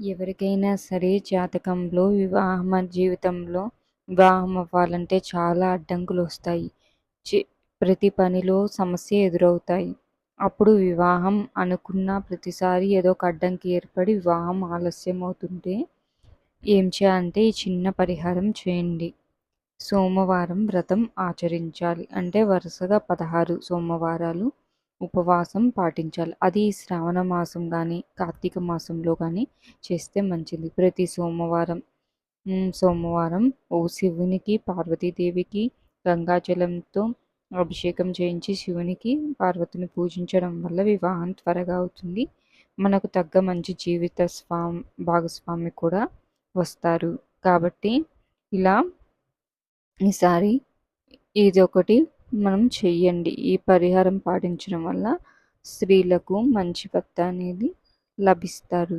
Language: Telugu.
ఎవరికైనా సరే జాతకంలో వివాహమ జీవితంలో వివాహం అవ్వాలంటే చాలా అడ్డంకులు వస్తాయి ప్రతి పనిలో సమస్య ఎదురవుతాయి. అప్పుడు వివాహం అనుకున్న ప్రతిసారి ఏదో ఒక అడ్డంకి ఏర్పడి వివాహం ఆలస్యం అవుతుంటే ఏం చేయాలంటే ఈ చిన్న పరిహారం చేయండి. సోమవారం వ్రతం ఆచరించాలి. అంటే వరుసగా పదహారు సోమవారాలు ఉపవాసం పాటించాలి. అది శ్రావణ మాసం కానీ కార్తీక మాసంలో కానీ చేస్తే మంచిది. ప్రతి సోమవారం సోమవారం ఓ శివునికి పార్వతీదేవికి గంగాజలంతో అభిషేకం చేయించి శివునికి పార్వతిని పూజించడం వల్ల వివాహం త్వరగా అవుతుంది. మనకు తగ్గ మంచి జీవిత స్వామి భాగస్వామి కూడా వస్తారు. కాబట్టి ఇలా ఈసారి ఇది ఒకటి మనం చెయ్యండి. ఈ పరిహారం పాటించడం వల్ల స్త్రీలకు మంచి భర్త అనేది లభిస్తారు.